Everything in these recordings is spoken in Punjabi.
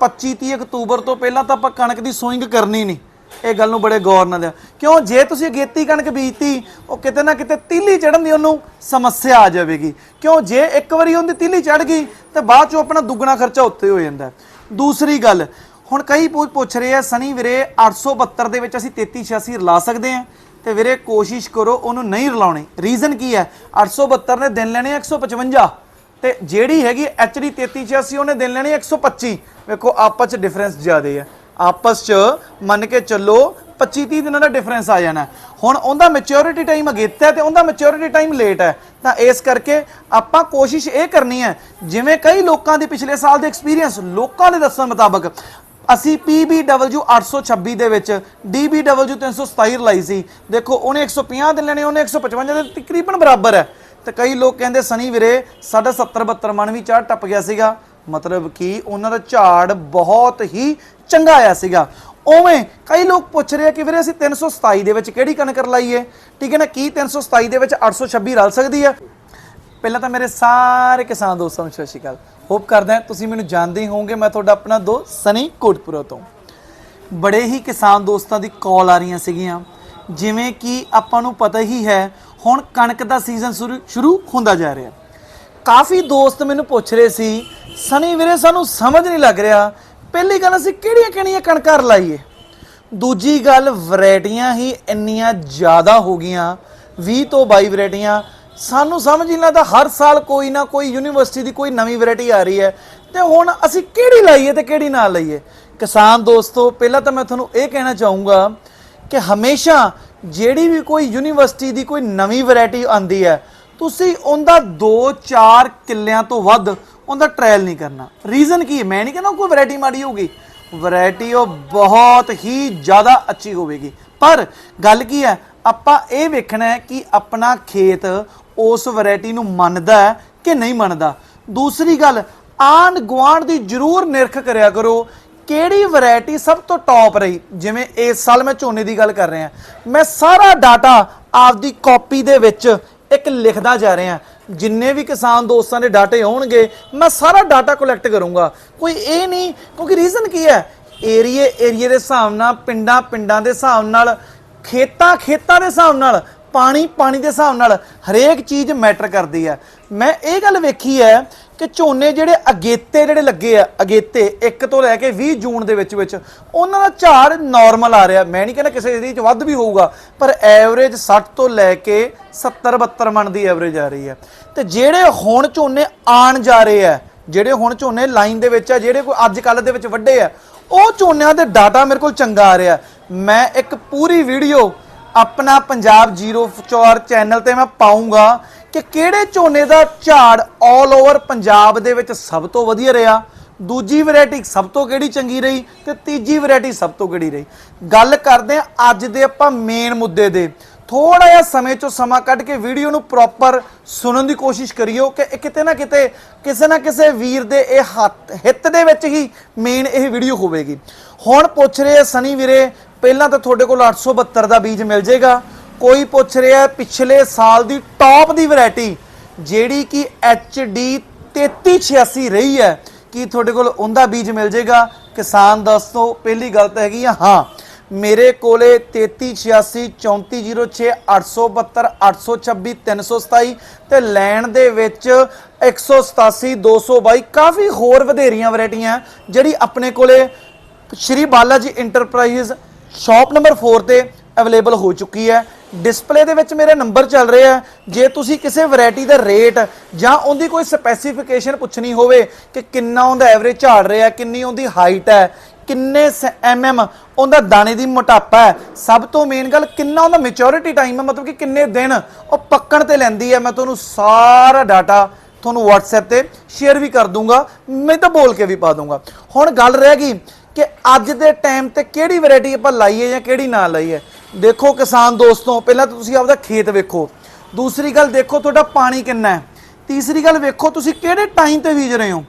25 30 ਅਕਤੂਬਰ ਤੋਂ ਪਹਿਲਾਂ ਤਾਂ ਆਪਾਂ ਕਣਕ ਦੀ ਸੋਇੰਗ ਕਰਨੀ ਨਹੀਂ। ਇਹ ਗੱਲ ਨੂੰ ਬੜੇ ਗੌਰ ਨਾਲ ਦਿਓ ਕਿਉਂ? ਜੇ ਤੁਸੀਂ ਅਗੇਤੀ ਕਣਕ ਬੀਜਤੀ, ਉਹ ਕਿਤੇ ਨਾ ਕਿਤੇ ਤੀਲੀ ਚੜਨ ਦੀ ਉਹਨੂੰ ਸਮੱਸਿਆ ਆ ਜਾਵੇਗੀ। ਕਿਉਂ? ਜੇ ਇੱਕ ਵਾਰੀ ਉਹਦੀ ਤੀਲੀ ਚੜ ਗਈ, ਤੇ ਬਾਅਦ ਚੋਂ ਆਪਣਾ ਦੁੱਗਣਾ ਖਰਚਾ ਉੱਤੇ ਹੋ ਜਾਂਦਾ ਦੂਸਰੀ ਗੱਲ, ਹੁਣ ਕਈ ਪੁੱਛ ਪੁੱਛ ਰਹੇ ਆ, ਸਨੀ ਵੀਰੇ 872 ਦੇ ਵਿੱਚ ਅਸੀਂ 3386 ਰਲਾ ਸਕਦੇ ਹਾਂ। ਤੇ ਵੀਰੇ, ਕੋਸ਼ਿਸ਼ ਕਰੋ ਉਹਨੂੰ ਨਹੀਂ ਰਲਾਉਣੇ। ਰੀਜ਼ਨ ਕੀ ਹੈ? 872 ਨੇ ਦਿਨ ਲੈਣੇ ਆ 155 ਤੇ ਜਿਹੜੀ ਹੈਗੀ ਐਚਡੀ 3386 ਉਹਨੇ ਦਿਨ ਲੈਣੀ 125 ਵੇਖੋ, ਆਪਸ ਚ ਡਿਫਰੈਂਸ ਜ਼ਿਆਦੇ ਹੈ ਆਪਸ ਚ ਮੰਨ ਕੇ ਚੱਲੋ 25 30 ਦਿਨਾਂ ਦਾ ਡਿਫਰੈਂਸ ਆ ਜਾਣਾ। ਹੁਣ ਉਹਦਾ ਮੈਚਿਓਰਿਟੀ ਟਾਈਮ ਅਗੇਤਾ ਹੈ ਤੇ ਉਹਦਾ ਮੈਚਿਓਰਿਟੀ ਟਾਈਮ ਲੇਟ ਹੈ। ਤਾਂ ਇਸ ਕਰਕੇ ਆਪਾਂ ਕੋਸ਼ਿਸ਼ ਇਹ ਕਰਨੀ ਹੈ, ਜਿਵੇਂ ਕਈ ਲੋਕਾਂ ਦੇ ਪਿਛਲੇ ਸਾਲ ਦੇ ਐਕਸਪੀਰੀਅੰਸ ਲੋਕਾਂ ਦੇ ਦੱਸਣ ਮੁਤਾਬਕ, ਅਸੀਂ PBW 826 ਦੇ ਵਿੱਚ DBW 327 ਲਾਈ ਸੀ। ਦੇਖੋ, ਉਹਨੇ 150 ਦੇ ਲੈਣੇ, ਉਹਨੇ 155 ਦੇ, ਤਕਰੀਬਨ ਬਰਾਬਰ ਹੈ। ਤੇ ਕਈ ਲੋਕ ਕਹਿੰਦੇ ਸਨੀ ਵੀਰੇ, ਸਾਡਾ 70 72 ਮਣ ਵੀ ਝਾੜ ਟੱਪ ਗਿਆ ਸੀਗਾ। ਮਤਲਬ ਕਿ ਉਹਨਾਂ ਦਾ ਝਾੜ ਬਹੁਤ ਹੀ ਚੰਗਾ ਆਇਆ ਸੀਗਾ। ਉਵੇਂ ਕਈ ਲੋਕ ਪੁੱਛ ਰਹੇ ਆ ਕਿ ਵੀਰੇ, ਅਸੀਂ 327 ਦੇ ਵਿੱਚ ਕਿਹੜੀ ਕਣਕ ਲਾਈਏ? ਠੀਕ ਹੈ ਨਾ, ਕੀ 327 ਦੇ ਵਿੱਚ 826 ਰਲ ਸਕਦੀ ਹੈ? ਪਹਿਲਾਂ ਤਾਂ ਮੇਰੇ ਸਾਰੇ ਕਿਸਾਨ ਦੋਸਤਾਂ ਨੂੰ ਸਤਿ ਸ਼੍ਰੀ ਅਕਾਲ। ਹੋਪ ਕਰਦਾ ਤੁਸੀਂ ਮੈਨੂੰ ਜਾਣਦੇ ਹੀ ਹੋਵੋਗੇ, ਮੈਂ ਤੁਹਾਡਾ ਆਪਣਾ ਦੋ ਸਨੀ ਕੋਟਪੁਰਾ ਤੋਂ। ਬੜੇ ਹੀ ਕਿਸਾਨ ਦੋਸਤਾਂ ਦੀ ਕਾਲ ਆ ਰਹੀਆਂ ਸੀਗੀਆਂ। ਜਿਵੇਂ ਕਿ ਆਪਾਂ ਨੂੰ ਪਤਾ ਹੀ ਹੈ ਹੁਣ ਕਣਕ ਦਾ ਸੀਜ਼ਨ ਸ਼ੁਰੂ ਸ਼ੁਰੂ ਹੁੰਦਾ ਜਾ ਰਿਹਾ। ਕਾਫੀ ਦੋਸਤ ਮੈਨੂੰ ਪੁੱਛ ਰਹੇ ਸੀ, ਸਨੀ ਵੀਰੇ, ਸਾਨੂੰ ਸਮਝ ਨਹੀਂ ਲੱਗ ਰਿਹਾ। ਪਹਿਲੀ ਗੱਲ ਅਸੀਂ ਕਿਹੜੀਆਂ ਕਿਹੜੀਆਂ ਕਣਕਾਂ ਲਾਈਏ? ਦੂਜੀ ਗੱਲ, ਵੈਰਾਈਟੀਆਂ ਹੀ ਇੰਨੀਆਂ ਜ਼ਿਆਦਾ ਹੋ ਗਈਆਂ 20 ਤੋਂ 22 ਵੈਰਾਈਟੀਆਂ। ਸਾਨੂੰ ਸਮਝ ਨਹੀਂ ਲੱਗਦਾ, ਹਰ ਸਾਲ ਕੋਈ ਨਾ ਕੋਈ ਯੂਨੀਵਰਸਿਟੀ ਦੀ ਕੋਈ ਨਵੀਂ ਵੈਰਾਈਟੀ ਆ ਰਹੀ ਹੈ। ਤੇ ਹੁਣ ਅਸੀਂ ਕਿਹੜੀ ਲਾਈਏ ਤੇ ਕਿਹੜੀ ਨਾ ਲਾਈਏ? ਕਿਸਾਨ ਦੋਸਤੋ, ਪਹਿਲਾਂ ਤਾਂ ਮੈਂ ਤੁਹਾਨੂੰ ਇਹ ਕਹਿਣਾ ਚਾਹੂੰਗਾ ਕਿ ਹਮੇਸ਼ਾ ਜਿਹੜੀ ਵੀ ਕੋਈ ਯੂਨੀਵਰਸਿਟੀ ਦੀ ਕੋਈ ਨਵੀਂ ਵੈਰਾਈਟੀ ਆਂਦੀ ਹੈ, ਤੁਸੀਂ ਉਹਦਾ 2-4 ਕਿੱਲਿਆਂ ਤੋਂ ਵੱਧ ਉਹਦਾ ਟ੍ਰਾਇਲ ਨਹੀਂ ਕਰਨਾ। ਰੀਜ਼ਨ ਕੀ ਹੈ? ਮੈਂ ਨਹੀਂ ਕਹਿੰਦਾ ਕੋਈ ਵੈਰਾਈਟੀ ਮਾੜੀ ਹੋਊਗੀ। ਵੈਰਾਈਟੀ ਉਹ ਬਹੁਤ ਹੀ ਜ਼ਿਆਦਾ ਅੱਛੀ ਹੋਵੇਗੀ। ਪਰ ਗੱਲ ਕੀ ਹੈ? ਆਪਾਂ ਇਹ ਵੇਖਣਾ ਹੈ ਕਿ ਆਪਣਾ ਖੇਤ ਉਸ ਵੈਰਾਈਟੀ ਨੂੰ ਮੰਨਦਾ ਹੈ ਕਿ ਨਹੀਂ ਮੰਨਦਾ। ਦੂਸਰੀ ਗੱਲ ਆਂਡ ਗੁਆਂਢ ਦੀ ਜ਼ਰੂਰ ਨਿਰਖ ਕਰਿਆ ਕਰੋ ਕਿਹੜੀ ਵੈਰਾਈਟੀ ਸਭ ਤੋਂ ਟੌਪ ਰਹੀ? ਜਿਵੇਂ ਇਸ ਸਾਲ ਮੈਂ ਝੋਨੇ ਦੀ ਗੱਲ ਕਰ ਰਿਹਾ। ਮੈਂ ਸਾਰਾ ਡਾਟਾ ਆਪਦੀ ਕਾਪੀ ਦੇ ਵਿੱਚ ਇੱਕ ਲਿਖਦਾ ਜਾ ਰਿਹਾ। ਜਿੰਨੇ ਵੀ ਕਿਸਾਨ ਦੋਸਤਾਂ ਦੇ ਡਾਟੇ ਆਉਣਗੇ, ਮੈਂ ਸਾਰਾ ਡਾਟਾ ਕਲੈਕਟ ਕਰੂੰਗਾ। ਕੋਈ ਇਹ ਨਹੀਂ, ਕਿਉਂਕਿ ਰੀਜ਼ਨ ਕੀ ਹੈ? ਏਰੀਏ ਏਰੀਏ ਦੇ ਹਿਸਾਬ ਨਾਲ, ਪਿੰਡਾਂ ਪਿੰਡਾਂ ਦੇ ਹਿਸਾਬ ਨਾਲ, ਖੇਤਾਂ ਖੇਤਾਂ ਦੇ ਹਿਸਾਬ ਨਾਲ, ਪਾਣੀ ਪਾਣੀ ਦੇ ਹਿਸਾਬ ਨਾਲ ਹਰੇਕ ਚੀਜ਼ ਮੈਟਰ ਕਰਦੀ ਹੈ। ਮੈਂ ਇਹ ਗੱਲ ਵੇਖੀ ਹੈ ਕਿ ਝੋਨੇ ਜਿਹੜੇ ਅਗੇਤੇ ਜਿਹੜੇ ਲੱਗੇ ਆ, ਅਗੇਤੇ 1 ਤੋਂ ਲੈ ਕੇ 20 ਜੂਨ ਦੇ ਵਿੱਚ ਵਿੱਚ, ਉਹਨਾਂ ਦਾ ਝਾੜ ਨਾਰਮਲ ਆ ਰਿਹਾ। ਮੈਂ ਨਹੀਂ ਕਹਿੰਦਾ ਕਿਸੇ ਏਰੀਏ 'ਚ ਵੱਧ ਵੀ ਹੋਊਗਾ, ਪਰ ਐਵਰੇਜ 60 ਤੋਂ ਲੈ ਕੇ 70 72 ਮਣ ਦੀ ਐਵਰੇਜ ਆ ਰਹੀ ਹੈ। ਤੇ ਜਿਹੜੇ ਹੁਣ ਝੋਨੇ ਆਣ ਜਾ ਰਹੇ ਆ, ਜਿਹੜੇ ਹੁਣ ਝੋਨੇ ਲਾਈਨ ਦੇ ਵਿੱਚ ਆ, ਜਿਹੜੇ ਕੋਈ ਅੱਜ ਕੱਲ ਦੇ ਵਿੱਚ ਵੱਡੇ ਆ, ਉਹ ਝੋਨਿਆਂ ਦੇ ਡਾਟਾ ਮੇਰੇ ਕੋਲ ਚੰਗਾ ਆ ਰਿਹਾ। ਮੈਂ ਇੱਕ ਪੂਰੀ ਵੀਡੀਓ ਆਪਣਾ ਪੰਜਾਬ 04 ਚੈਨਲ ਤੇ ਮੈਂ ਪਾਉਂਗਾ ਕਿ ਕਿਹੜੇ ਝੋਨੇ ਦਾ ਝਾੜ 올 ਓਵਰ ਪੰਜਾਬ ਦੇ ਵਿੱਚ ਸਭ ਤੋਂ ਵਧੀਆ ਰਿਹਾ? ਦੂਜੀ ਵੈਰਾਈਟੀ ਸਭ ਤੋਂ ਕਿਹੜੀ ਚੰਗੀ ਰਹੀ ਤੇ ਤੀਜੀ ਵੈਰਾਈਟੀ ਸਭ ਤੋਂ ਕਿਹੜੀ ਰਹੀ? ਗੱਲ ਕਰਦੇ ਆ ਅੱਜ ਦੇ ਆਪਾਂ ਮੇਨ ਮੁੱਦੇ ਦੇ। ਥੋੜਾ ਜਿਹਾ ਸਮੇਂ ਚੋਂ ਸਮਾਂ ਕੱਢ ਕੇ ਵੀਡੀਓ ਨੂੰ ਪ੍ਰੋਪਰ ਸੁਣਨ ਦੀ ਕੋਸ਼ਿਸ਼ ਕਰਿਓ ਕਿ ਇਹ ਕਿਤੇ ਨਾ ਕਿਤੇ, ਕਿਸੇ ਨਾ ਕਿਸੇ ਵੀਰ ਦੇ ਇਹ ਹੱਥ, ਹਿੱਤ ਦੇ ਵਿੱਚ ਹੀ ਮੇਨ ਇਹ ਵੀਡੀਓ ਹੋਵੇਗੀ। ਹੁਣ ਪੁੱਛ ਰਹੇ ਆ ਸਨੀ ਵੀਰੇ, ਪਹਿਲਾਂ ਤਾਂ ਤੁਹਾਡੇ ਕੋਲ 872 ਦਾ ਬੀਜ ਮਿਲ ਜਾਏਗਾ। ਕੋਈ ਪੁੱਛ ਰਿਹਾ ਪਿਛਲੇ ਸਾਲ ਦੀ ਟੌਪ ਦੀ ਵੈਰਾਈਟੀ ਜਿਹੜੀ ਕਿ HD 3386 ਰਹੀ ਹੈ। ਕੀ ਤੁਹਾਡੇ ਕੋਲ ਉਹਦਾ ਬੀਜ ਮਿਲ ਜਾਏਗਾ? ਕਿਸਾਨ ਦੋਸਤੋ, ਪਹਿਲੀ ਗੱਲ ਤਾਂ ਹੈਗੀ ਆ, ਹਾਂ, ਮੇਰੇ ਕੋਲੇ 3386 3406 872 826 327 ਤੇ ਲੈਣ ਦੇ ਵਿੱਚ 187 222 ਕਾਫੀ ਹੋਰ ਵਧੇਰੀਆਂ ਵੈਰਾਈਟੀਆਂ ਜਿਹੜੀ ਆਪਣੇ ਕੋਲੇ ਸ਼੍ਰੀ Bala ji enterprise shop number 4 ਤੇ ਅਵੇਲੇਬਲ ਹੋ ਚੁੱਕੀ ਹੈ। ਡਿਸਪਲੇ ਦੇ ਵਿੱਚ ਮੇਰੇ ਨੰਬਰ ਚੱਲ ਰਹੇ ਆ। ਜੇ ਤੁਸੀਂ ਕਿਸੇ ਵੈਰਾਈਟੀ ਦਾ ਰੇਟ ਜਾਂ ਉਹਦੀ ਕੋਈ ਸਪੈਸੀਫਿਕੇਸ਼ਨ ਪੁੱਛਣੀ ਹੋਵੇ ਕਿ ਕਿੰਨਾ ਉਹਦਾ ਐਵਰੇਜ ਝਾੜ ਰਿਹਾ, ਕਿੰਨੀ ਉਹਦੀ ਹਾਈਟ ਹੈ, ਕਿੰਨੇ ਐਮਐਮ ਉਹਦਾ ਦਾਣੇ ਦੀ ਮੋਟਾਪਾ ਹੈ, ਸਭ ਤੋਂ ਮੇਨ ਗੱਲ ਕਿੰਨਾ ਉਹਦਾ ਮੈਚੁਰਿਟੀ ਟਾਈਮ ਹੈ, ਮਤਲਬ ਕਿ ਕਿੰਨੇ ਦਿਨ ਉਹ ਪੱਕਣ ਤੇ ਲੈਂਦੀ ਹੈ। ਮੈਂ ਤੁਹਾਨੂੰ ਸਾਰਾ ਡਾਟਾ ਤੁਹਾਨੂੰ WhatsApp ਤੇ ਸ਼ੇਅਰ ਵੀ ਕਰ ਦੂੰਗਾ, ਮੈਂ ਤਾਂ ਬੋਲ ਕੇ ਵੀ ਪਾ ਦੂੰਗਾ। ਹੁਣ ਗੱਲ ਰਹਿ ਗਈ ਕਿ ਅੱਜ ਦੇ ਟਾਈਮ ਤੇ ਕਿਹੜੀ ਵੈਰਾਈਟੀ ਆਪਾਂ ਲਾਈਏ ਜਾਂ ਕਿਹੜੀ ਨਾ ਲਾਈਏ। ਦੇਖੋ ਕਿਸਾਨ ਦੋਸਤੋ, ਪਹਿਲਾਂ ਤਾਂ ਤੁਸੀਂ ਆਪਦਾ ਖੇਤ ਵੇਖੋ। ਦੂਸਰੀ ਗੱਲ ਦੇਖੋ, ਤੁਹਾਡਾ ਪਾਣੀ ਕਿੰਨਾ ਹੈ। ਤੀਸਰੀ ਗੱਲ ਵੇਖੋ, ਤੁਸੀਂ ਕਿਹੜੇ ਟਾਈਮ ਤੇ ਬੀਜ ਰਹੇ ਹੋ?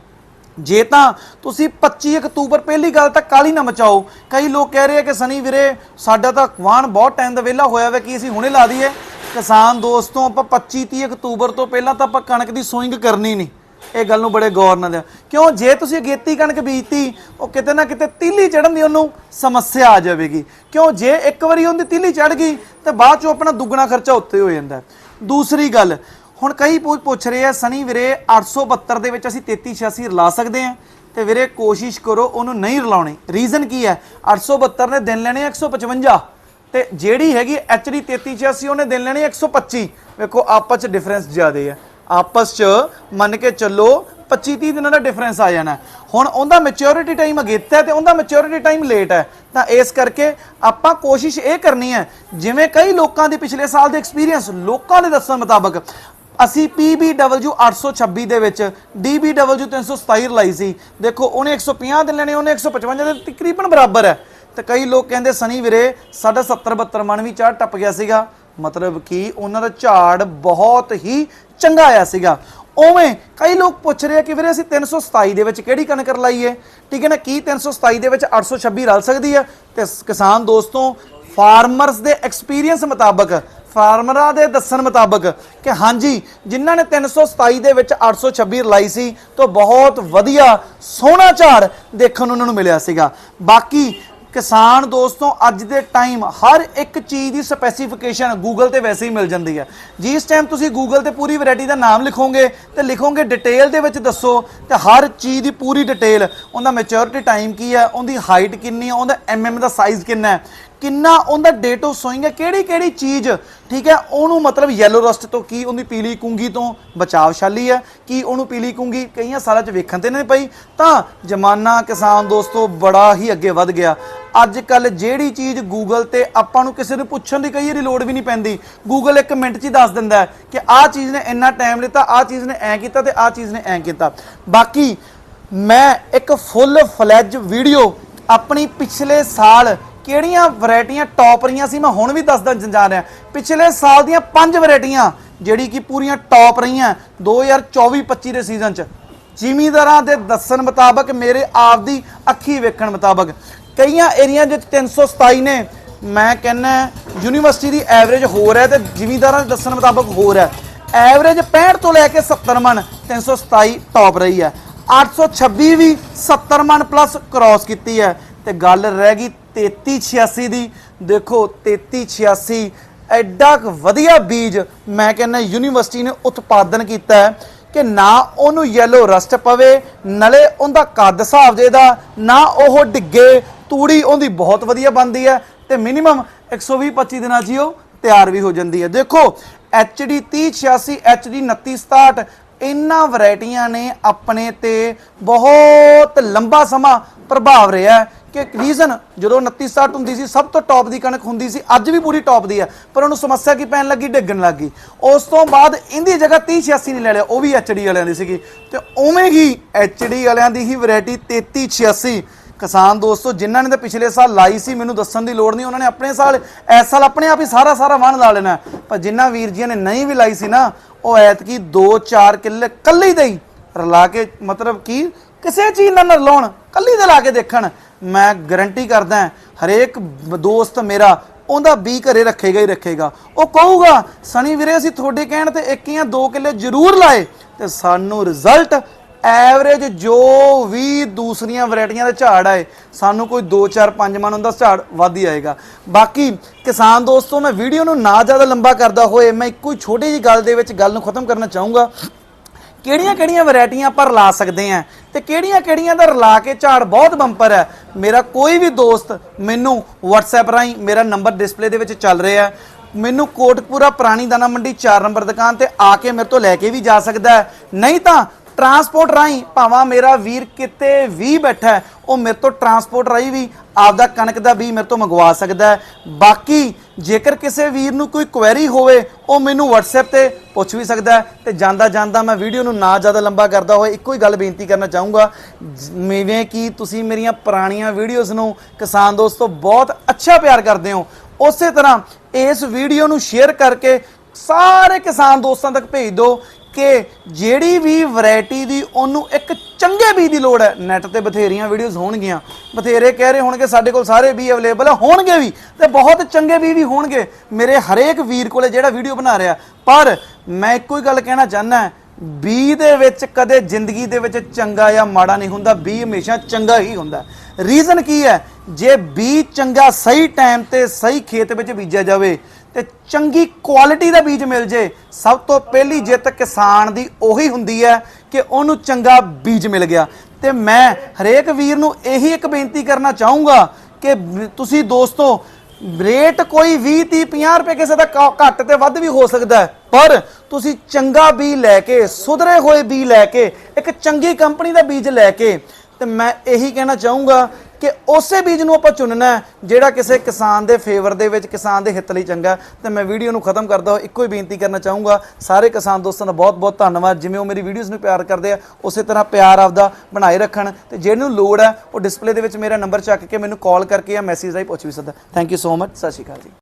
ਜੇ ਤਾਂ ਤੁਸੀਂ 25 ਅਕਤੂਬਰ ਪਹਿਲੀ ਗੱਲ ਤਾਂ ਕਾਲੀ ਨਾ ਮਚਾਓ। ਕਈ ਲੋਕ ਕਹਿ ਰਹੇ ਆ ਕਿ ਸਨੀ ਵੀਰੇ, ਸਾਡਾ ਤਾਂ ਵਾਹਣ ਬਹੁਤ ਟਾਈਮ ਦਾ ਵਿਹਲਾ ਹੋਇਆ ਵਾ, ਕਿ ਅਸੀਂ ਹੁਣੇ ਲਾ ਦਈਏ? ਕਿਸਾਨ ਦੋਸਤੋ, ਆਪਾਂ 25 30 ਅਕਤੂਬਰ ਤੋਂ ਪਹਿਲਾਂ ਤਾਂ ਆਪਾਂ ਕਣਕ ਦੀ ਸੋਇੰਗ ਕਰਨੀ ਨਹੀਂ। ਇਹ ਗੱਲ ਨੂੰ ਬੜੇ ਗੌਰ ਨਾਲ ਦਿਓ ਕਿਉਂ? ਜੇ ਤੁਸੀਂ ਅਗੇਤੀ ਕਣਕ ਬੀਜਤੀ, ਉਹ ਕਿਤੇ ਨਾ ਕਿਤੇ ਤੀਲੀ ਚੜਨ ਦੀ ਉਹਨੂੰ ਸਮੱਸਿਆ ਆ ਜਾਵੇਗੀ। ਕਿਉਂ? ਜੇ ਇੱਕ ਵਾਰੀ ਉਹਦੀ ਤੀਲੀ ਚੜ ਗਈ, ਤੇ ਬਾਅਦ ਚੋਂ ਆਪਣਾ ਦੁੱਗਣਾ ਖਰਚਾ ਉੱਤੇ ਹੋ ਜਾਂਦਾ ਦੂਸਰੀ ਗੱਲ, ਹੁਣ ਕਈ ਪੁ- ਪੁੱਛ ਰਹੇ ਆ, ਸਨੀ ਵੀਰੇ 872 ਦੇ ਵਿੱਚ ਅਸੀਂ 3386 ਰਲਾ ਸਕਦੇ ਹਾਂ। ਤੇ ਵੀਰੇ, ਕੋਸ਼ਿਸ਼ ਕਰੋ ਉਹਨੂੰ ਨਹੀਂ ਰਲਾਉਣੀ। ਰੀਜ਼ਨ ਕੀ ਹੈ? 872 ਨੇ ਦਿਨ ਲੈਣੇ ਆ 155 ਤੇ ਜਿਹੜੀ ਹੈਗੀ ਐਚਡੀ 3386 ਉਹਨੇ ਦਿਨ ਲੈਣੇ ਆ 125 ਵੇਖੋ, ਆਪਸ ਚ ਡਿਫਰੈਂਸ ਜ਼ਿਆਦੇ ਹੈ ਆਪਸ ਚ ਮੰਨ ਕੇ ਚੱਲੋ 25 30 ਦਿਨਾਂ ਦਾ ਡਿਫਰੈਂਸ ਆ ਜਾਣਾ। ਹੁਣ ਉਹਦਾ ਮੈਚਿਓਰਿਟੀ ਟਾਈਮ ਅਗੇਤਾ ਹੈ ਤੇ ਉਹਦਾ ਮੈਚਿਓਰਿਟੀ ਟਾਈਮ ਲੇਟ ਹੈ। ਤਾਂ ਇਸ ਕਰਕੇ ਆਪਾਂ ਕੋਸ਼ਿਸ਼ ਇਹ ਕਰਨੀ ਹੈ, ਜਿਵੇਂ ਕਈ ਲੋਕਾਂ ਦੇ ਪਿਛਲੇ ਸਾਲ ਦੇ ਐਕਸਪੀਰੀਅੰਸ ਲੋਕਾਂ ਦੇ ਦੱਸਣ ਮੁਤਾਬਕ, ਅਸੀਂ PBW 826 ਦੇ ਵਿੱਚ DBW 327 ਲਾਈ ਸੀ ਦੇਖੋ, ਉਹਨੇ 150 ਦਿਨ ਲੈਣੇ, ਉਹਨੇ 155 ਦੇ ਤਕਰੀਬਨ ਬਰਾਬਰ ਹੈ। ਤੇ ਕਈ ਲੋਕ ਕਹਿੰਦੇ, ਸਨੀ ਵੀਰੇ, ਸਾਡਾ 70 72 ਮਣ ਵੀ ਚਾੜ ਟੱਪ ਗਿਆ ਸੀਗਾ। ਮਤਲਬ ਕਿ ਉਹਨਾਂ ਦਾ ਝਾੜ ਬਹੁਤ ਹੀ ਚੰਗਾ ਆਇਆ ਸੀਗਾ। ਉਵੇਂ ਕਈ ਲੋਕ ਪੁੱਛ ਰਹੇ ਆ ਕਿ ਵੀਰੇ ਅਸੀਂ 327 ਦੇ ਵਿੱਚ ਕਿਹੜੀ ਕਣਕ ਲਾਈਏ? ਠੀਕ ਹੈ ਨਾ, ਕੀ 327 ਦੇ ਵਿੱਚ 826 ਰਲ ਸਕਦੀ ਹੈ? ਤੇ ਕਿਸਾਨ ਦੋਸਤੋ, ਫਾਰਮਰਸ ਦੇ ਐਕਸਪੀਰੀਅੰਸ ਮੁਤਾਬਕ, ਫਾਰਮਰਾਂ ਦੇ ਦੱਸਣ ਮੁਤਾਬਕ ਕਿ ਹਾਂਜੀ, ਜਿਨ੍ਹਾਂ ਨੇ 327 ਦੇ ਵਿੱਚ 826 ਰਲਾਈ ਸੀ, ਤਾਂ ਬਹੁਤ ਵਧੀਆ ਸੋਹਣਾ ਝਾੜ ਦੇਖਣ ਨੂੰ ਉਹਨਾਂ ਨੂੰ ਮਿਲਿਆ ਸੀਗਾ। ਬਾਕੀ ਕਿਸਾਨ ਦੋਸਤੋ, ਅੱਜ ਦੇ ਟਾਈਮ ਹਰ ਇੱਕ ਚੀਜ਼ ਦੀ ਸਪੈਸੀਫਿਕੇਸ਼ਨ ਗੂਗਲ ਤੇ ਵੈਸੇ ਹੀ ਮਿਲ ਜਾਂਦੀ ਹੈ। ਜਿਸ ਟਾਈਮ ਤੁਸੀਂ ਗੂਗਲ ਤੇ ਪੂਰੀ ਵੈਰਾਈਟੀ ਦਾ ਨਾਮ ਲਿਖੋਗੇ, ਤੇ ਲਿਖੋਗੇ ਡਿਟੇਲ ਦੇ ਵਿੱਚ ਦੱਸੋ, ਤੇ ਹਰ ਚੀਜ਼ ਦੀ ਪੂਰੀ ਡਿਟੇਲ ਉਹਦਾ ਮੈਚੁਰਿਟੀ ਟਾਈਮ ਕੀ ਹੈ, ਉਹਦੀ ਹਾਈਟ ਕਿੰਨੀ ਹੈ, ਉਹਦਾ ਐਮਐਮ ਦਾ ਸਾਈਜ਼ ਕਿੰਨਾ ਹੈ। ਕਿੰਨਾ ਉਹਦਾ ਡੇਟ ਆਫ ਸੋਇੰਗ ਹੈ, ਕਿਹੜੀ ਕਿਹੜੀ ਚੀਜ਼, ਠੀਕ ਹੈ, ਉਹਨੂੰ ਮਤਲਬ ਯੈਲੋ ਰਸਟ ਤੋਂ ਕੀ ਉਹਦੀ ਪੀਲੀ ਕੁੰਗੀ ਤੋਂ ਬਚਾਵਸ਼ਾਲੀ ਹੈ, ਕੀ ਉਹਨੂੰ ਪੀਲੀ ਕੁੰਗੀ ਕਈਆਂ ਸਾਲਾਂ 'ਚ ਵੇਖਣ ਤੇ ਨਹੀਂ ਪਈ, ਤਾਂ ਜਮਾਨਾ ਕਿਸਾਨ ਦੋਸਤੋ ਬੜਾ ਹੀ ਅੱਗੇ ਵੱਧ ਗਿਆ। ਅੱਜ ਕੱਲ ਜਿਹੜੀ ਚੀਜ਼ ਗੂਗਲ ਤੇ ਆਪਾਂ ਨੂੰ ਕਿਸੇ ਨੂੰ ਪੁੱਛਣ ਦੀ ਕਈ ਵਾਰੀ ਲੋੜ ਵੀ ਨਹੀਂ ਪੈਂਦੀ। ਗੂਗਲ ਇੱਕ ਮਿੰਟ 'ਚ ਹੀ ਦੱਸ ਦਿੰਦਾ ਕਿ ਆਹ ਚੀਜ਼ ਨੇ ਇੰਨਾ ਟਾਈਮ ਲਿੱਤਾ, ਆਹ ਚੀਜ਼ ਨੇ ਐ ਕੀਤਾ ਤੇ ਆਹ ਚੀਜ਼ ਨੇ ਐ ਕੀਤਾ। ਬਾਕੀ ਮੈਂ ਇੱਕ ਫੁੱਲ ਫਲੈਜ ਵੀਡੀਓ ਆਪਣੀ ਪਿਛਲੇ ਸਾਲ ਕਿਹੜੀਆਂ ਵੈਰਾਈਟੀਆਂ ਟੌਪ ਰਹੀਆਂ ਸੀ? ਮੈਂ ਹੁਣ ਵੀ ਦੱਸਦਾ ਜਾ ਰਿਹਾ। ਪਿਛਲੇ ਸਾਲ ਦੀਆਂ ਪੰਜ ਵੈਰਾਈਟੀਆਂ, ਜਿਹੜੀ ਕਿ ਪੂਰੀਆਂ ਟੌਪ ਰਹੀਆਂ 2024-25 ਦੇ ਸੀਜ਼ਨ 'ਚ। ਜ਼ਿਮੀਂਦਾਰਾਂ ਦੇ ਦੱਸਣ ਮੁਤਾਬਕ, ਮੇਰੇ ਆਪ ਦੀ ਅੱਖੀ ਵੇਖਣ ਮੁਤਾਬਕ, ਕਈਆਂ ਏਰੀਆ ਵਿੱਚ 327 ਨੇ। ਮੈਂ ਕਹਿੰਨਾ ਯੂਨੀਵਰਸਿਟੀ ਦੀ ਐਵਰੇਜ ਹੋਰ ਹੈ ਤੇ ਜ਼ਿਮੀਂਦਾਰਾਂ ਦੇ ਦੱਸਣ ਮੁਤਾਬਕ ਹੋਰ ਹੈ। ਐਵਰੇਜ 65 ਤੋਂ ਲੈ ਕੇ 70 ਮਨ 327 ਟੌਪ ਰਹੀ ਹੈ। 826 ਵੀ 70 ਮਨ ਪਲੱਸ ਕ੍ਰਾਸ ਕੀਤੀ ਹੈ। ਤੇ ਗੱਲ ਰਹਿ ਗਈ 3386 ਦੀ। ਦੇਖੋ 3386 ਐਡਾ ਕੁ ਵਧੀਆ ਬੀਜ ਮੈਂ ਕਹਿੰਦਾ ਯੂਨੀਵਰਸਿਟੀ ਨੇ ਉਤਪਾਦਨ ਕੀਤਾ ਹੈ ਕਿ ਨਾ ਉਹਨੂੰ ਯੈਲੋ ਰਸਟ ਪਵੇ, ਨਲੇ ਉਹਦਾ ਕੱਦ ਹਿਸਾਬ ਜੇ ਦਾ ਨਾ ਉਹ ਡਿੱਗੇ, ਤੂੜੀ ਉਹਦੀ ਬਹੁਤ ਵਧੀਆ ਬਣਦੀ ਹੈ ਤੇ ਮਿਨੀਮਮ 120 25 ਦਿਨਾਂ 'ਚ ਹੀ ਉਹ ਤਿਆਰ ਵੀ ਹੋ ਜਾਂਦੀ ਹੈ। ਦੇਖੋ HD 3086 HD 2967 ਇਹਨਾਂ ਵੈਰਾਈਟੀਆਂ ਨੇ ਆਪਣੇ ਤੇ ਬਹੁਤ ਲੰਬਾ ਸਮਾਂ ਪ੍ਰਭਾਵ ਰਿਹਾ ਹੈ। ਕਿ ਰੀਜ਼ਨ ਜਦੋਂ 2960 ਹੁੰਦੀ ਸੀ, ਸਭ ਤੋਂ ਟੌਪ ਦੀ ਕਣਕ ਹੁੰਦੀ ਸੀ, ਅੱਜ ਵੀ ਪੂਰੀ ਟੌਪ ਦੀ ਹੈ, ਪਰ ਉਹਨੂੰ ਸਮੱਸਿਆ ਕੀ ਪੈਣ ਲੱਗੀ? ਡਿੱਗਣ ਲੱਗੀ ਉਸ ਤੋਂ ਬਾਅਦ ਇਹਦੀ ਜਗ੍ਹਾ 3086 ਨਹੀਂ ਲੈ ਲਿਆ, ਉਹ ਵੀ ਐਚਡੀ ਵਾਲਿਆਂ ਦੀ ਸੀਗੀ। ਤੇ ਉਵੇਂ ਹੀ ਐਚਡੀ ਵਾਲਿਆਂ ਦੀ ਹੀ ਵੈਰਾਈਟੀ 3386 ਕਿਸਾਨ ਦੋਸਤੋ, ਜਿਨ੍ਹਾਂ ਨੇ ਤਾਂ ਪਿਛਲੇ ਸਾਲ ਲਾਈ ਸੀ, ਮੈਨੂੰ ਦੱਸਣ ਦੀ ਲੋੜ ਨਹੀਂ, ਉਹਨਾਂ ਨੇ ਆਪਣੇ ਸਾਲ, ਇਸ ਸਾਲ ਆਪਣੇ ਆਪ ਹੀ ਸਾਰਾ ਸਾਰਾ ਵਾਹਣ ਲਾ ਲੈਣਾ ਪਰ ਜਿਨ੍ਹਾਂ ਵੀਰ ਜੀਆਂ ਨੇ ਨਹੀਂ ਵੀ ਲਾਈ ਸੀ ਨਾ, ਉਹ ਐਤਕੀ 2-4 ਕਿੱਲੇ ਕੱਲੀ ਦੇ ਹੀ ਰਲਾ ਕੇ, ਮਤਲਬ ਕੀ ਕਿਸੇ ਚੀਜ਼ ਨਾਲ ਨਾ ਲਾਉਣ ਕੱਲੀ ਦੇ ਲਾ ਕੇ ਦੇਖਣ। ਮੈਂ ਗਾਰੰਟੀ ਕਰਦਾ ਹਰੇਕ ਦੋਸਤ ਮੇਰਾ, ਉਹਦਾ ਬੀ ਘਰੇ ਰੱਖੇਗਾ ਹੀ ਰੱਖੇਗਾ। ਉਹ ਕਹੂਗਾ ਸਣੀ ਵੀਰੇ, ਅਸੀਂ ਤੁਹਾਡੇ ਕਹਿਣ ਤੇ ਇੱਕ ਜਾਂ ਦੋ ਕਿੱਲੇ ਜ਼ਰੂਰ ਲਾਏ ਤੇ ਸਾਨੂੰ ਰਿਜ਼ਲਟ ਐਵਰੇਜ ਜੋ ਵੀ ਦੂਸਰੀਆਂ ਵੈਰਾਈਟੀਆਂ ਦੇ ਝਾੜ ਆਏ, ਸਾਨੂੰ ਕੋਈ 2 4 5 ਮਨ ਹੁੰਦਾ ਝਾੜ ਵੱਧ ਹੀ ਆਏਗਾ। ਬਾਕੀ ਕਿਸਾਨ ਦੋਸਤੋ, ਮੈਂ ਵੀਡੀਓ ਨੂੰ ਨਾ ਜ਼ਿਆਦਾ ਲੰਬਾ ਕਰਦਾ ਹੋਏ, ਮੈਂ ਇੱਕੋ ਹੀ ਛੋਟੀ ਜੀ ਗੱਲ ਦੇ ਵਿੱਚ ਗੱਲ ਨੂੰ ਖਤਮ ਕਰਨਾ ਚਾਹੂੰਗਾ। ਕਿਹੜੀਆਂ ਕਿਹੜੀਆਂ ਵੈਰਾਈਟੀਆਂ ਆਪਾਂ ਰਲਾ ਸਕਦੇ ਆਂ ਤੇ ਕਿਹੜੀਆਂ ਕਿਹੜੀਆਂ ਦਾ ਰਲਾ ਕੇ ਝਾੜ ਬਹੁਤ ਬੰਪਰ ਹੈ। ਮੇਰਾ ਕੋਈ ਵੀ ਦੋਸਤ ਮੈਨੂੰ WhatsApp ਰਾਹੀਂ ਮੇਰਾ ਨੰਬਰ ਡਿਸਪਲੇ ਦੇ ਵਿੱਚ ਚੱਲ ਰਿਹਾ ਹੈ। ਮੈਨੂੰ ਕੋਟਕਪੂਰਾ ਪੁਰਾਣੀ ਦਾਣਾ ਮੰਡੀ 4 ਨੰਬਰ ਦੁਕਾਨ ਤੇ ਆ ਕੇ ਮੇਰੇ ਤੋਂ ਲੈ ਕੇ ਵੀ ਜਾ ਸਕਦਾ ਹੈ। ਨਹੀਂ ਤਾਂ ਟਰਾਂਸਪੋਰਟ ਰਾਹੀਂ ਭਾਵਾਂ ਮੇਰਾ ਵੀਰ ਕਿਤੇ ਵੀ ਬੈਠਾ ਉਹ ਮੇਰੇ ਤੋਂ ਟਰਾਂਸਪੋਰਟ ਰਾਹੀਂ ਵੀ ਆਪਦਾ ਕਣਕ ਦਾ ਵੀ ਮੇਰੇ ਤੋਂ ਮੰਗਵਾ ਸਕਦਾ ਬਾਕੀ ਜੇਕਰ ਕਿਸੇ ਵੀਰ ਨੂੰ ਕੋਈ ਕੁਐਰੀ ਹੋਵੇ, ਉਹ ਮੈਨੂੰ WhatsApp ਤੇ ਪੁੱਛ ਵੀ ਸਕਦਾ ਹੈ ਤੇ ਜਾਂਦਾ ਜਾਂਦਾ ਮੈਂ ਵੀਡੀਓ ਨੂੰ ਨਾ ਜ਼ਿਆਦਾ ਲੰਬਾ ਕਰਦਾ ਹੋਏ, ਇੱਕੋ ਹੀ ਗੱਲ ਬੇਨਤੀ ਕਰਨਾ ਚਾਹੂੰਗਾ। ਜਿਵੇਂ ਕਿ ਤੁਸੀਂ ਮੇਰੀਆਂ ਪੁਰਾਣੀਆਂ ਵੀਡੀਓਜ਼ ਨੂੰ ਕਿਸਾਨ ਦੋਸਤੋ ਬਹੁਤ ਅੱਛਾ ਪਿਆਰ ਕਰਦੇ ਹੋ, ਉਸੇ ਤਰ੍ਹਾਂ ਇਸ ਵੀਡੀਓ ਨੂੰ ਸ਼ੇਅਰ ਕਰਕੇ ਸਾਰੇ ਕਿਸਾਨ ਦੋਸਤਾਂ ਤੱਕ ਭੇਜ ਦਿਓ ਕਿ ਜਿਹੜੀ ਵੀ ਵੈਰਾਈਟੀ ਦੀ ਉਹਨੂੰ ਇੱਕ ਚੰਗੇ ਬੀ ਦੀ ਲੋੜ ਹੈ। ਨੈਟ ਤੇ ਬਥੇਰੀਆਂ ਵੀਡੀਓਜ਼ ਹੋਣਗੀਆਂ। ਬਥੇਰੇ ਕਹਿ ਰਹੇ ਹੋਣਗੇ, ਸਾਡੇ ਕੋਲ ਸਾਰੇ ਬੀ ਅਵੇਲੇਬਲ ਹੋਣਗੇ ਵੀ ਤੇ ਬਹੁਤ ਚੰਗੇ ਬੀ ਵੀ ਹੋਣਗੇ। ਮੇਰੇ ਹਰੇਕ ਵੀਰ ਕੋਲੇ ਜਿਹੜਾ ਵੀਡੀਓ ਬਣਾ ਰਿਹਾ। ਪਰ ਮੈਂ ਇੱਕੋ ਹੀ ਗੱਲ ਕਹਿਣਾ ਚਾਹਨਾ ਬੀ ਦੇ ਵਿੱਚ ਕਦੇ ਜ਼ਿੰਦਗੀ ਦੇ ਵਿੱਚ ਚੰਗਾ ਜਾਂ ਮਾੜਾ ਨਹੀਂ ਹੁੰਦਾ। ਬੀ ਹਮੇਸ਼ਾ ਚੰਗਾ ਹੀ ਹੁੰਦਾ। ਰੀਜ਼ਨ ਕੀ ਹੈ? ਜੇ ਬੀ ਚੰਗਾ ਸਹੀ ਟਾਈਮ ਤੇ ਸਹੀ ਖੇਤ ਵਿੱਚ ਬੀਜਿਆ ਜਾਵੇ ਤੇ ਚੰਗੀ ਕੁਆਲਿਟੀ ਦਾ ਬੀਜ ਮਿਲ ਜੇ, ਸਭ ਤੋਂ ਪਹਿਲੀ ਜਿੱਤ ਕਿਸਾਨ ਦੀ ਉਹੀ ਹੁੰਦੀ ਹੈ ਕਿ ਉਹਨੂੰ ਚੰਗਾ ਬੀਜ ਮਿਲ ਗਿਆ। ਤੇ ਮੈਂ ਹਰੇਕ ਵੀਰ ਨੂੰ ਇਹੀ ਇੱਕ ਬੇਨਤੀ ਕਰਨਾ ਚਾਹੂੰਗਾ ਕਿ ਤੁਸੀਂ ਦੋਸਤੋ, ਰੇਟ ਕੋਈ 20 30 50 ਰੁਪਏ ਕਿਸੇ ਦਾ ਘ- ਘੱਟ ਤੇ ਵੱਧ ਵੀ ਹੋ ਸਕਦਾ ਪਰ ਤੁਸੀਂ ਚੰਗਾ ਬੀਜ ਲੈ ਕੇ, ਸੁਧਰੇ ਹੋਏ ਬੀ ਲੈ ਕੇ, ਇੱਕ ਚੰਗੀ ਕੰਪਨੀ ਦਾ ਬੀਜ ਲੈ ਕੇ, ਤੇ ਮੈਂ ਇਹੀ ਕਹਿਣਾ ਚਾਹੂੰਗਾ ਕਿ ਉਸੇ ਬੀਜ ਨੂੰ ਆਪਾਂ ਚੁਣਨਾ ਜਿਹੜਾ ਕਿਸੇ ਕਿਸਾਨ ਦੇ ਫੇਵਰ ਦੇ ਵਿੱਚ, ਕਿਸਾਨ ਦੇ ਹਿੱਤ ਲਈ ਚੰਗਾ ਹੈ। ਤੇ ਮੈਂ ਵੀਡੀਓ ਨੂੰ ਖਤਮ ਕਰਦਾ ਹਾਂ ਇੱਕੋ ਹੀ ਬੇਨਤੀ ਕਰਨਾ ਚਾਹੂੰਗਾ। ਸਾਰੇ ਕਿਸਾਨ ਦੋਸਤਾਂ ਦਾ ਬਹੁਤ ਬਹੁਤ ਧੰਨਵਾਦ। ਜਿਵੇਂ ਉਹ ਮੇਰੀ ਵੀਡੀਓਜ਼ ਨੂੰ ਪਿਆਰ ਕਰਦੇ ਆ, ਉਸੇ ਤਰ੍ਹਾਂ ਪਿਆਰ ਆਪਦਾ ਬਣਾਏ ਰੱਖਣ। ਤੇ ਜਿਹਨੂੰ ਲੋੜ ਹੈ, ਉਹ ਡਿਸਪਲੇ ਦੇ ਵਿੱਚ ਮੇਰਾ ਨੰਬਰ ਚੱਕ ਕੇ ਮੈਨੂੰ ਕਾਲ ਕਰਕੇ ਜਾਂ ਮੈਸੇਜ ਰਾਹੀਂ ਪੁੱਛ ਵੀ ਸਕਦਾ। ਥੈਂਕ ਯੂ ਸੋ ਮਚ ਸਤਿ ਸ਼੍ਰੀ ਅਕਾਲ ਜੀ।